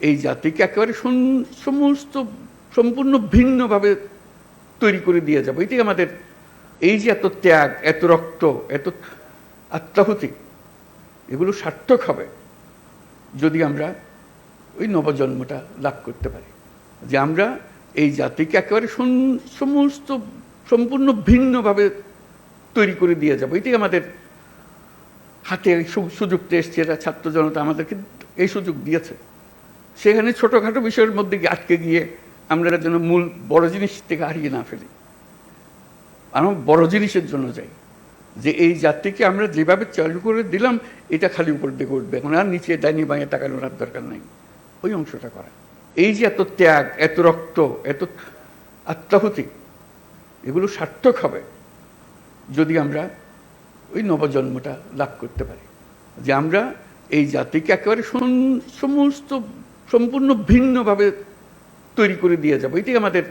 এই জাতিকে একেবারে সমস্ত, সম্পূর্ণ ভিন্নভাবে তৈরি করে দিয়ে যাব। এটাই আমাদের, এই যে এত ত্যাগ, এত রক্ত, এত আত্মাহুতি, এগুলো সার্থক হবে যদি আমরা ওই নবজন্মটা লাভ করতে পারি। যে আমরা এই জাতিকে একেবারে সমস্ত, সম্পূর্ণ ভিন্নভাবে তৈরি করে দিয়ে যাব। এটাই আমাদের হাতে সুযোগটা এসছে এরা ছাত্র জনতা আমাদেরকে এই সুযোগ দিয়েছে। সেখানে ছোটোখাটো বিষয়ের মধ্যে আটকে গিয়ে আমরা যেন মূল বড় জিনিস থেকে হারিয়ে না ফেলি। আমরা বড় জিনিসের জন্য যাই। যে এই জাতিকে আমরা যেভাবে চালু করে দিলাম, এটা খালি উপর দিকে উঠবে। এখন আর নিচে ডাইনি বাঁয়ে তাকানোর আর দরকার নাই। ওই অংশটা করা। এই যে এত ত্যাগ, এত রক্ত, এত আত্মাহুতি, এগুলো সার্থক হবে যদি আমরা ওই নবজন্মটা লাভ করতে পারি। যে আমরা এই জাতিকে একেবারে সমস্ত সম্পূর্ণ ভিন্নভাবে তৈরি করে দিয়ে যাব। এটাই আমাদের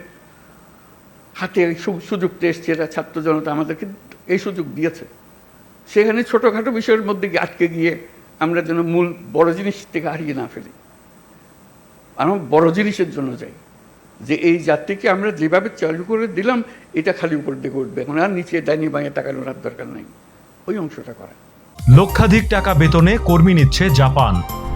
হাতে এই সুযোগটা এসছে এরা ছাত্র জনতা আমাদেরকে এই সুযোগ দিয়েছে। সেখানে ছোটোখাটো বিষয়ের মধ্যে গিয়ে আটকে গিয়ে আমরা যেন মূল বড় জিনিস থেকে হারিয়ে না ফেলি। আমরা বড় জিনিসের জন্য যাই। যে এই জাতিকে আমরা যেভাবে চালু করে দিলাম, এটা খালি উপর দিকে উঠবে। এখন আর নিচে ডাইনি বাঁয়ে তাকানোর আর দরকার নাই। ওই অংশটা করা। লক্ষাধিক টাকা বেতনে কর্মী নিচ্ছে জাপান।